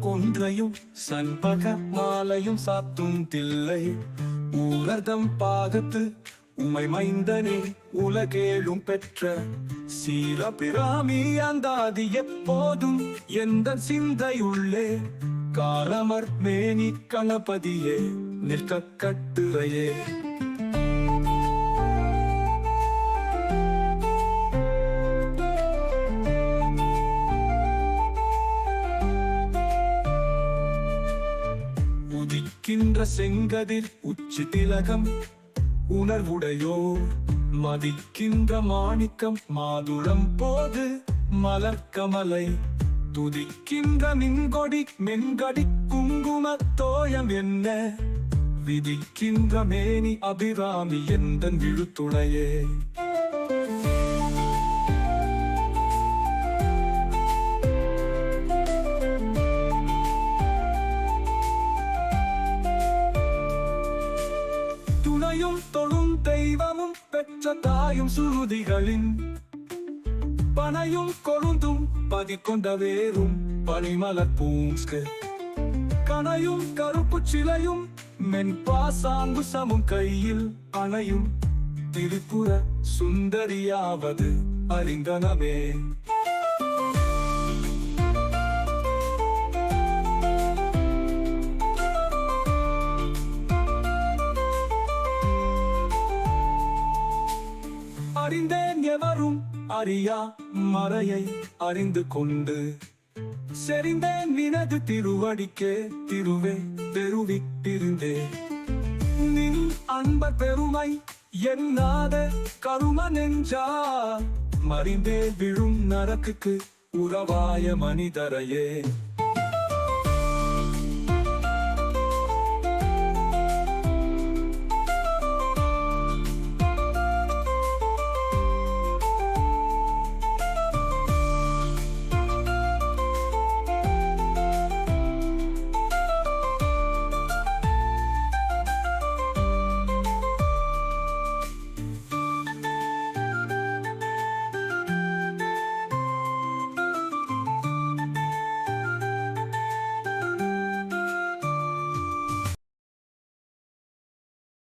கொன்றையும் சண்பக மாலையும் சாத்தும் தில்லை. ஊரதம் பாகத்து உமை மைந்தனே உலகேழும் பெற்ற சீரபிராமி அந்தாதி எப்போதும் எந்த சிந்தையுள்ளே காலமர் மேனி கணபதியே நிற்க கட்டுரையே. நிற்கின்ற செங்கதிர் உச்சி திலகம் உணர்வுடையோ மதிக்கின்ற மாணிக்கம். மாதுளம் போது மலர்க்கமலை துதிக்கின்ற நின்கொடி மென்கடி குங்கும தோயம் என்ன? விதிக்கின்ற மேனி அபிராமி எந்த விழுத்துணையே? தெய்வமும் பெற்ற தாயும் சுருதிகளின் பனையும் கொழுந்தும் பதிக்கொண்ட வேரும் பனிமலர் பூங்கு. கனையும் கருப்பு சிலையும் மென்பாசாங்கு சமும் கையில் அணையும். திரிபுர சுந்தரியாவது அறிந்தனவே அறிந்தேன் எவரும் அறியா மறையை அறிந்து கொண்டு. செறிந்தேன் வினது திருவடிக்கே திருவே பெருவிட்டிருந்தே நின் அன்ப பெருமை என்னாத கரும நெஞ்சா மறிந்தே விழும் நரக்குக்கு உறவாய மனிதரையே.